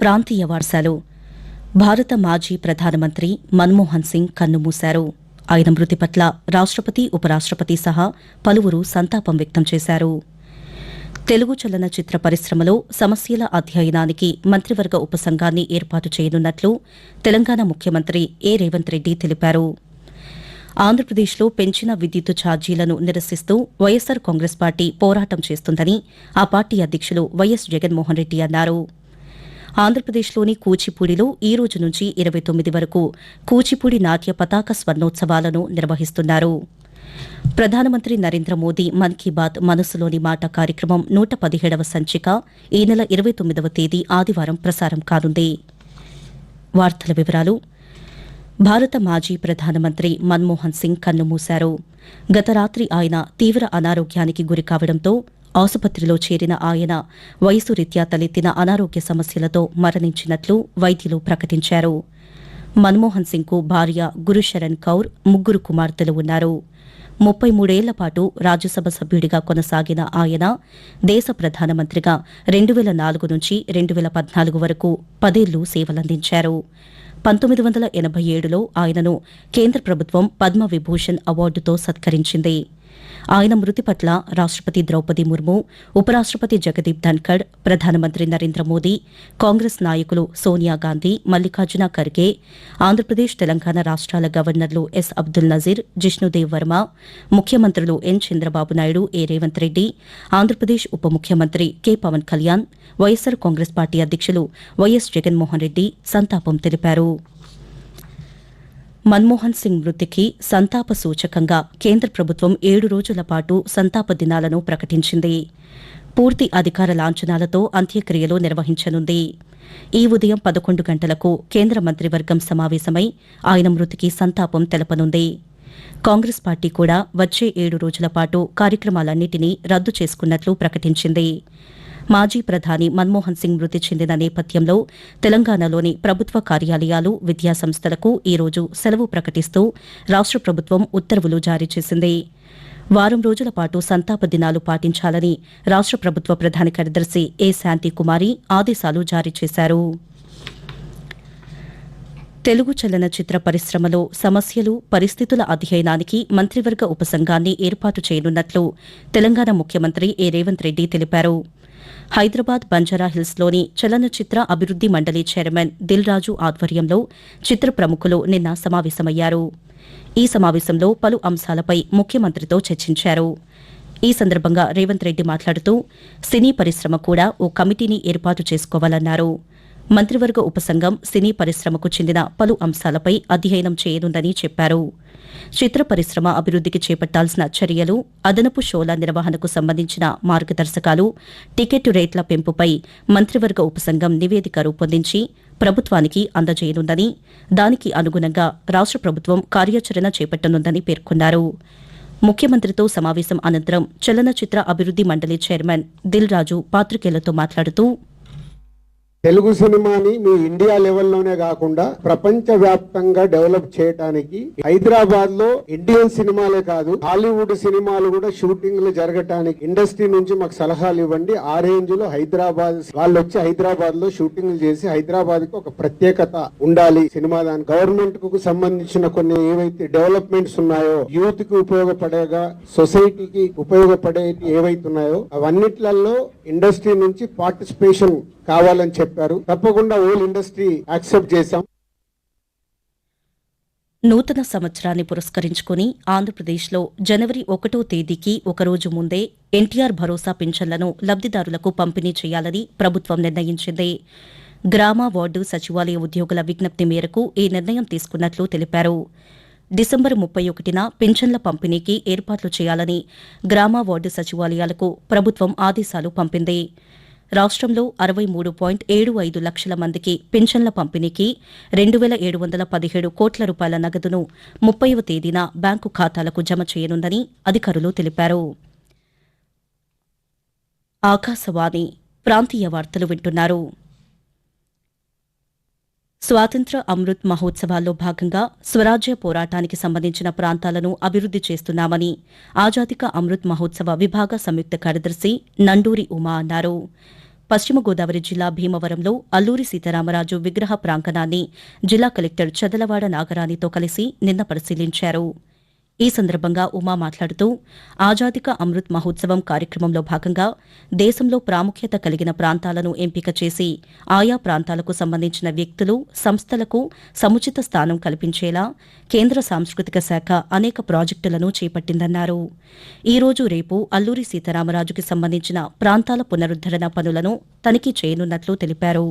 ప్రాంతీయ వార్సాలు. భారత మాజీ ప్రధానమంత్రి మన్మోహన్ సింగ్ కన్నుమూశారు. ఆయన మృతి పట్ల రాష్ట్రపతి ఉపరాష్ట్రపతి సహా పలువురు సంతాపం వ్యక్తం చేశారు. తెలుగు చలనచిత్ర పరిశ్రమలో సమస్యల అధ్యయనానికి మంత్రివర్గ ఉపసంఘాన్ని ఏర్పాటు చేయనున్నట్లు తెలంగాణ ముఖ్యమంత్రి ఏ. రేవంత్ రెడ్డి తెలిపారు. ఆంధ్రప్రదేశ్లో పెంచిన విద్యుత్ ఛార్జీలను నిరసిస్తూ వైఎస్సార్ కాంగ్రెస్ పార్టీ పోరాటం చేస్తుందని ఆ పార్టీ అధ్యక్షులు వైఎస్ జగన్మోహన్ రెడ్డి అన్నారు. ఆంధ్రప్రదేశ్లోని కూచిపూడిలో ఈ రోజు నుంచి ఇరవై తొమ్మిది వరకు కూచిపూడి నాట్య పతాక స్వర్ణోత్సవాలను నిర్వహిస్తున్నారు. ప్రధానమంత్రి నరేంద్ర మోదీ మన్ కీ బాత్ మనసులోని మాట కార్యక్రమం నూట పదిహేడవ సంచిక ఈ నెల ఇరవై తొమ్మిదవ తేదీ ఆదివారం ప్రసారం కానుంది. వార్తల వివరాలు. భారత మాజీ ప్రధానమంత్రి మన్మోహన్ సింగ్ కన్నుమూశారు. గత రాత్రి ఆయన తీవ్ర అనారోగ్యానికి గురికావడంతో ఆసుపత్రిలో చేరిన ఆయన వయసు రీత్యా తలెత్తిన అనారోగ్య సమస్యలతో మరణించినట్లు వైద్యులు ప్రకటించారు. మన్మోహన్ సింగ్కు భార్య గురుశరణ్ కౌర్ ముగ్గురు కుమార్తెలు ఉన్నారు. ముప్పై మూడేళ్ళ పాటు రాజ్యసభ సభ్యుడిగా కొనసాగిన ఆయన దేశ ప్రధానమంత్రిగా రెండు వేల నాలుగు నుంచి రెండు వేల పద్నాలుగు వరకు పదేళ్ళు సేవలందించారు. పంతొమ్మిది వందల ఎనభై ఏడులో ఆయనను కేంద్ర ప్రభుత్వం పద్మ విభూషణ్ అవార్డుతో సత్కరించింది. ఆయన మృతి పట్ల రాష్ట్రపతి ద్రౌపది ముర్ము ఉపరాష్ట్రపతి జగదీప్ ధన్కడ్ ప్రధానమంత్రి నరేంద్ర మోదీ కాంగ్రెస్ నాయకులు సోనియా గాంధీ మల్లికార్జున ఖర్గే ఆంధ్రప్రదేశ్ తెలంగాణ రాష్ట్రాల గవర్నర్లు ఎస్ అబ్దుల్ నజీర్ జిష్ణుదేవ్ వర్మ ముఖ్యమంత్రులు ఎన్ చంద్రబాబు నాయుడు ఏ రేవంత్ రెడ్డి ఆంధ్రప్రదేశ్ ఉప ముఖ్యమంత్రి K Pawan Kalyan Y S R Congress party అధ్యక్షులు వైఎస్ జగన్మోహన్ రెడ్డి సంతాపం తెలిపారు. మన్మోహన్ సింగ్ మృతికి సంతాప సూచకంగా కేంద్ర ప్రభుత్వం ఏడు రోజుల పాటు సంతాప దినాలను ప్రకటించింది. పూర్తి అధికార లాంఛనాలతో అంత్యక్రియలు నిర్వహించనుంది. ఈ ఉదయం పదకొండు గంటలకు కేంద్ర మంత్రివర్గం సమావేశమై ఆయన మృతికి సంతాపం తెలపనుంది. కాంగ్రెస్ పార్టీ కూడా వచ్చే ఏడు రోజుల పాటు కార్యక్రమాలన్నింటినీ రద్దు చేసుకున్నట్లు ప్రకటించింది. మాజీ ప్రధాని మన్మోహన్ సింగ్ మృతి చెందిన నేపథ్యంలో తెలంగాణలోని ప్రభుత్వ కార్యాలయాలు విద్యాసంస్థలకు ఈ రోజు సెలవు ప్రకటిస్తూ రాష్ట్ర ప్రభుత్వం ఉత్తర్వులు జారీ చేసింది. వారం రోజుల పాటు సంతాప దినాలు పాటించాలని రాష్ట్ర ప్రభుత్వ ప్రధాన కార్యదర్శి ఏ. శాంతికుమారి ఆదేశాలు జారీ చేశారు. తెలుగు చలనచిత్ర పరిశ్రమలో సమస్యలు పరిస్థితుల అధ్యయనానికి మంత్రివర్గ ఉపసంఘాన్ని ఏర్పాటు చేయనున్నట్లు తెలంగాణ ముఖ్యమంత్రి ఏ. రేవంత్ రెడ్డి తెలిపారు. హైదరాబాద్ బంజారాహిల్స్లోని చలనచిత్ర అభివృద్ది మండలి చైర్మన్ దిల్ రాజు ఆధ్వర్యంలో చిత్ర ప్రముఖులు నిన్న సమావేశమయ్యారు. ఈ సమావేశంలో పలు అంశాలపై ముఖ్యమంత్రితో చర్చించారు. ఈ సందర్భంగా రేవంత్ రెడ్డి మాట్లాడుతూ సినీ పరిశ్రమ కూడా ఓ కమిటీని ఏర్పాటు చేసుకోవాలన్నారు. మంత్రివర్గ ఉపసంఘం సినీ పరిశ్రమకు చెందిన పలు అంశాలపై అధ్యయనం చేయనుందని చెప్పారు. చిత్ర పరిశ్రమ అభివృద్దికి చేపట్టాల్సిన చర్యలు అదనపు షోల నిర్వహణకు సంబంధించిన మార్గదర్శకాలు టికెట్ రేట్ల పెంపుపై మంత్రివర్గ ఉపసంఘం నివేదిక రూపొందించి ప్రభుత్వానికి అందజేయనుందని దానికి అనుగుణంగా రాష్ట్ర ప్రభుత్వం కార్యాచరణ చేపట్టనుందని పేర్కొన్నారు. ముఖ్యమంత్రితో సమావేశం అనంతరం చలనచిత్ర అభివృద్ది మండలి చైర్మన్ దిల్ రాజు పాత్రికేయులతో మాట్లాడుతూ తెలుగు సినిమాని మీ ఇండియా లెవెల్లోనే కాకుండా ప్రపంచ వ్యాప్తంగా డెవలప్ చేయడానికి హైదరాబాద్లో ఇండియన్ సినిమాలే కాదు హాలీవుడ్ సినిమాలు కూడా షూటింగ్లు జరగటానికి ఇండస్ట్రీ నుంచి మాకు సలహాలు ఇవ్వండి. ఆ రేంజ్లో హైదరాబాద్ వాళ్ళు వచ్చి హైదరాబాద్లో షూటింగ్లు చేసి హైదరాబాద్కి ఒక ప్రత్యేకత ఉండాలి. సినిమా దాని గవర్నమెంట్కు సంబంధించిన కొన్ని ఏవైతే డెవలప్మెంట్స్ ఉన్నాయో యూత్కి ఉపయోగపడేగా సొసైటీకి ఉపయోగపడే ఏవైతే ఉన్నాయో అవన్నిట్లలో ఇండస్ట్రీ నుంచి పార్టిసిపేషన్ కావాలని చెప్పారు. తప్పకుండా ఓల్ ఇండస్ట్రీ యాక్సెప్ట్ చేశాం. నూతన సంవత్సరాన్ని పురస్కరించుకుని ఆంధ్రప్రదేశ్లో జనవరి ఒకటో తేదీకి ఒకరోజు ముందే ఎన్టీఆర్ భరోసా పింఛన్లను లబ్దిదారులకు పంపిణీ చేయాలని ప్రభుత్వం నిర్ణయించింది. గ్రామ వార్డు సచివాలయ ఉద్యోగుల విజ్ఞప్తి మేరకు ఈ నిర్ణయం తీసుకున్నట్లు తెలిపారు. డిసెంబర్ ముప్పై ఒకటిన పింఛన్ల పంపిణీకి ఏర్పాట్లు చేయాలని గ్రామ వార్డు సచివాలయాలకు ప్రభుత్వం ఆదేశాలు పంపింది. రాష్ట్రంలో అరవై మూడు పాయింట్ ఏడు ఐదు లక్షల మందికి పింఛన్ల పంపిణీకి రెండు వేల ఏడు వందల పదిహేడు కోట్ల రూపాయల నగదును ముప్పైవ తేదీన బ్యాంకు ఖాతాలకు జమ చేయనుందని అధికారులు తెలిపారు. ఆకాశవాణి ప్రాంతీయ వార్తలు వింటున్నారు. స్వాతంత్ర అమృత్ మహోత్సవాల్లో భాగంగా స్వరాజ్య పోరాటానికి సంబంధించిన ప్రాంతాలను అభివృద్ది చేస్తున్నామని ఆజాదిక అమృత్ మహోత్సవ విభాగ సంయుక్త కార్యదర్శి నండూరి ఉమా అన్నారు. పశ్చిమ గోదావరి జిల్లా భీమవరంలో అల్లూరి సీతారామరాజు విగ్రహ ప్రాంగణాన్ని జిల్లా కలెక్టర్ చదలవాడ నాగరాణితో కలిసి నిన్న పరిశీలించారు. ఈ సందర్భంగా ఉమా మాట్లాడుతూ ఆజాదిక అమృత్ మహోత్సవం కార్యక్రమంలో భాగంగా దేశంలో ప్రాముఖ్యత కలిగిన ప్రాంతాలను ఎంపిక చేసి ఆయా ప్రాంతాలకు సంబంధించిన వ్యక్తులు సంస్థలకు సముచిత స్థానం కల్పించేలా కేంద్ర సాంస్కృతిక శాఖ అనేక ప్రాజెక్టులను చేపట్టిందన్నారు. ఈ రోజు రేపు అల్లూరి సీతారామరాజుకి సంబంధించిన ప్రాంతాల పునరుద్దరణ పనులను తనిఖీ చేయనున్నట్లు తెలిపారు.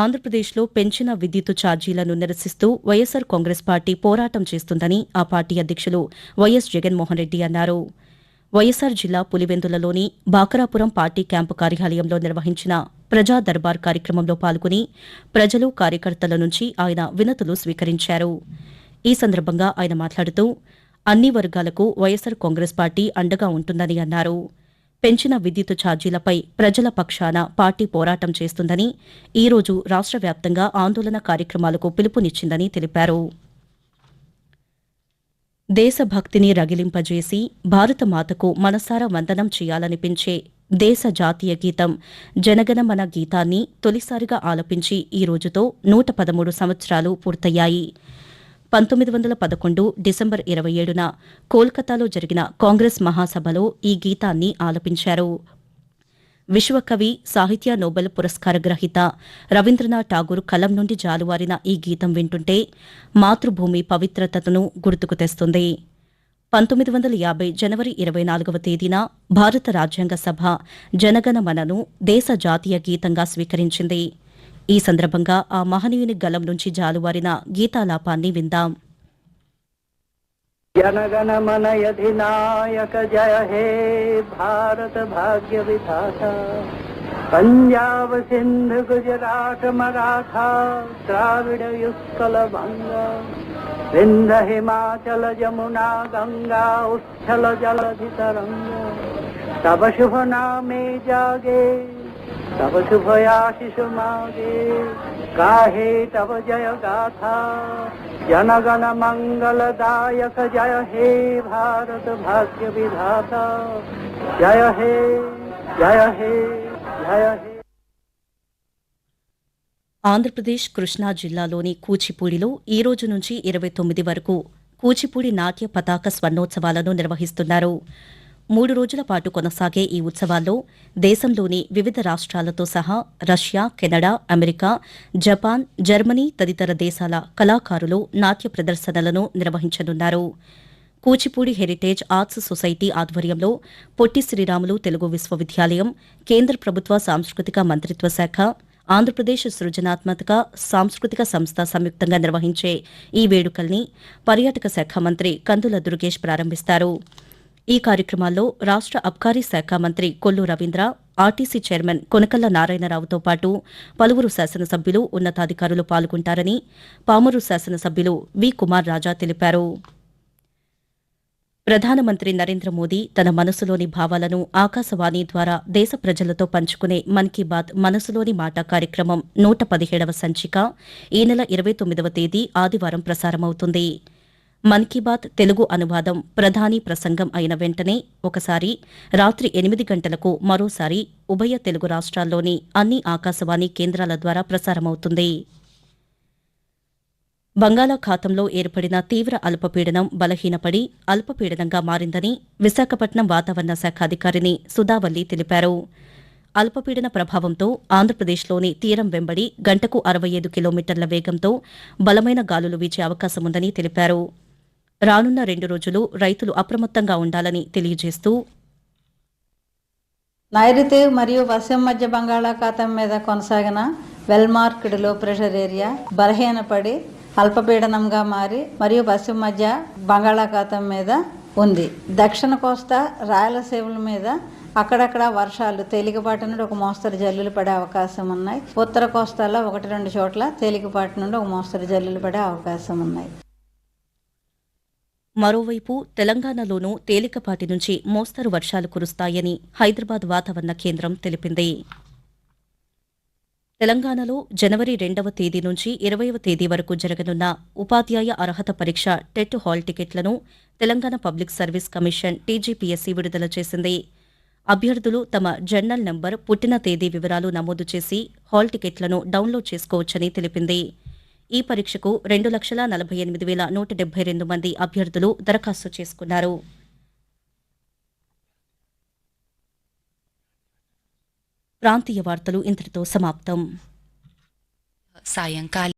ఆంధ్రప్రదేశ్లో పెంచిన విద్యుత్ ఛార్జీలను నిరసిస్తూ వైఎస్సార్ కాంగ్రెస్ పార్టీ పోరాటం చేస్తుందని ఆ పార్టీ అధ్యక్షులు వైఎస్ జగన్మోహన్ రెడ్డి అన్నారు. వైఎస్సార్ జిల్లా పులివెందులలోని బాకరాపురం పార్టీ క్యాంపు కార్యాలయంలో నిర్వహించిన ప్రజా దర్బార్ కార్యక్రమంలో పాల్గొని ప్రజలు కార్యకర్తల నుంచి ఆయన వినతులు స్వీకరించారు. ఈ సందర్భంగా ఆయన మాట్లాడుతూ అన్ని వర్గాలకు వైఎస్సార్ కాంగ్రెస్ పార్టీ అండగా ఉంటుందని అన్నారు. పెంచిన విద్యుత్ ఛార్జీలపై ప్రజల పక్షాన పార్టీ పోరాటం చేస్తుందని ఈ రోజు రాష్ట్ర వ్యాప్తంగా ఆందోళన కార్యక్రమాలకు పిలుపునిచ్చిందని తెలిపారు. దేశభక్తిని రగిలింపజేసి భారతమాతకు మనసారా వందనం చేయాలనిపించే దేశ జాతీయ గీతం జనగణమన గీతాన్ని తొలిసారిగా ఆలపించి ఈ రోజుతో నూట పదమూడు సంవత్సరాలు పూర్తయ్యాయి. పంతొమ్మిది వందల పదకొండు డిసెంబర్ ఇరవై ఏడున కోల్కతాలో జరిగిన కాంగ్రెస్ మహాసభలో ఈ గీతాన్ని ఆలపించారు. విశ్వకవి సాహిత్య నోబెల్ పురస్కార గ్రహీత రవీంద్రనాథ్ ఠాగూర్ కలం నుండి జాలువారిన ఈ గీతం వింటుంటే మాతృభూమి పవిత్రతను గుర్తుకు తెస్తుంది. పంతొమ్మిది వందల యాభై జనవరి ఇరవై నాలుగవ తేదీన భారత రాజ్యాంగ సభ జనగణమనను దేశ జాతీయ గీతంగా స్వీకరించింది. ఈ సందర్భంగా ఆ మహనీయుని గలం నుంచి జాలువారిన గీతాలాపాన్ని విందాం. జనగణ మనయధినాయక జయ హే భారత భాగ్య విధాత పంజాబ్ సింధు గుజరాట్ మరాఠా ద్రావిడ యుక్కల భంగ వింధ హిమాచల జమునా గంగా ఉచ్చల జలధి తరంగ తవ శుభ నామే జాగే तब शुभ आशीष मागे गाहे तब जय गाथा जनगण मंगलदायक जय हे भारत भाग्य विधाता जय हे जय हे जय हे ఆంధ్రప్రదేశ్ కృష్ణా జిల్లాలోని కూచిపూడిలో ఈ రోజు నుంచి ఇరవై తొమ్మిది వరకు కూచిపూడి నాట్య పతాక స్వర్ణోత్సవాలను నిర్వహిస్తున్నారు మూడు రోజుల పాటు కొనసాగే ఈ ఉత్సవాల్లో దేశంలోని వివిధ రాష్ట్రాలతో సహా Russia Canada America Japan Germany తదితర దేశాల కళాకారులు నాట్య ప్రదర్శనలను నిర్వహించనున్నారు. కూచిపూడి హెరిటేజ్ ఆర్ట్స్ సొసైటీ ఆధ్వర్యంలో పొట్టి శ్రీరాములు తెలుగు విశ్వవిద్యాలయం కేంద్ర ప్రభుత్వ సాంస్కృతిక మంత్రిత్వ శాఖ ఆంధ్రప్రదేశ్ సృజనాత్మక సాంస్కృతిక సంస్థ సంయుక్తంగా నిర్వహించే ఈ వేడుకల్ని పర్యాటక శాఖ మంత్రి కందుల దుర్గేష్ ప్రారంభిస్తారు. ఈ కార్యక్రమాల్లో రాష్ట్ర అబ్కారీ శాఖ మంత్రి కొల్లు రవీంద్ర ఆర్టీసీ చైర్మన్ కొనకల్ల నారాయణరావుతో పాటు పలువురు శాసనసభ్యులు ఉన్నతాధికారులు పాల్గొంటారని పామరు శాసనసభ్యులు వి కుమార్ రాజా తెలిపారు. ప్రధానమంత్రి నరేంద్ర మోదీ తన మనసులోని భావాలను ఆకాశవాణి ద్వారా దేశ ప్రజలతో పంచుకునే మన్ కీ బాత్ మనసులోని మాట కార్యక్రమం నూట పదిహేడవ సంచిక ఈ నెల ఇరవై తొమ్మిదవ తేదీ ఆదివారం ప్రసారమవుతుంది. మన్ కీ బాత్ తెలుగు అనువాదం ప్రధాని ప్రసంగం అయిన వెంటనే ఒకసారి రాత్రి ఎనిమిది గంటలకు మరోసారి ఉభయ తెలుగు రాష్ట్రాల్లోని అన్ని ఆకాశవాణి కేంద్రాల ద్వారా ప్రసారమవుతుంది. బంగాళాఖాతంలో ఏర్పడిన తీవ్ర అల్పపీడనం బలహీనపడి అల్పపీడనంగా మారిందని విశాఖపట్నం వాతావరణ శాఖ అధికారిని సుధావల్లి తెలిపారు. అల్పపీడన ప్రభావంతో ఆంధ్రప్రదేశ్లోని తీరం వెంబడి గంటకు అరవై ఐదు కిలోమీటర్ల వేగంతో బలమైన గాలులు వీచే అవకాశముందని తెలిపారు. రానున్న రెండు రోజులు రైతులు అప్రమత్తంగా ఉండాలని తెలియజేస్తూ నైరుతి మరియు పశ్చిమ మధ్య బంగాళాఖాతం మీద కొనసాగిన వెల్ మార్క్డ్లో ప్రెషర్ ఏరియా బలహీనపడి అల్పపీడనంగా మారి మరియు పశ్చిమ మధ్య బంగాళాఖాతం మీద ఉంది. దక్షిణ కోస్తా రాయలసీమల మీద అక్కడక్కడ వర్షాలు తేలికపాటి నుండి ఒక మోస్తరు జల్లులు పడే అవకాశం ఉన్నాయి. ఉత్తర కోస్తాలో ఒకటి రెండు చోట్ల తేలికపాటి నుండి ఒక మోస్తరు జల్లులు పడే అవకాశం ఉన్నాయి. మరోవైపు తెలంగాణలోనూ తేలికపాటి నుంచి మోస్తరు వర్షాలు కురుస్తాయని హైదరాబాద్ వాతావరణ కేంద్రం తెలిపింది. తెలంగాణలో జనవరి రెండవ తేదీ నుంచి ఇరవైవ తేదీ వరకు జరగనున్న ఉపాధ్యాయ అర్హత పరీక్ష టెట్ హాల్ టికెట్లను Telangana public service commission TGPSC విడుదల చేసింది. అభ్యర్థులు తమ జర్నల్ నంబర్ పుట్టిన తేదీ వివరాలు నమోదు చేసి హాల్ టికెట్లను డౌన్లోడ్ చేసుకోవచ్చని తెలిపింది. ఈ పరీక్షకు రెండు లక్షల నలభై ఎనిమిది వేల నూట డెబ్బై రెండు మంది అభ్యర్థులు దరఖాస్తు చేసుకున్నారు. ప్రాంతీయ వార్తలు ఇంతటితో సమాప్తం. సాయంకాలం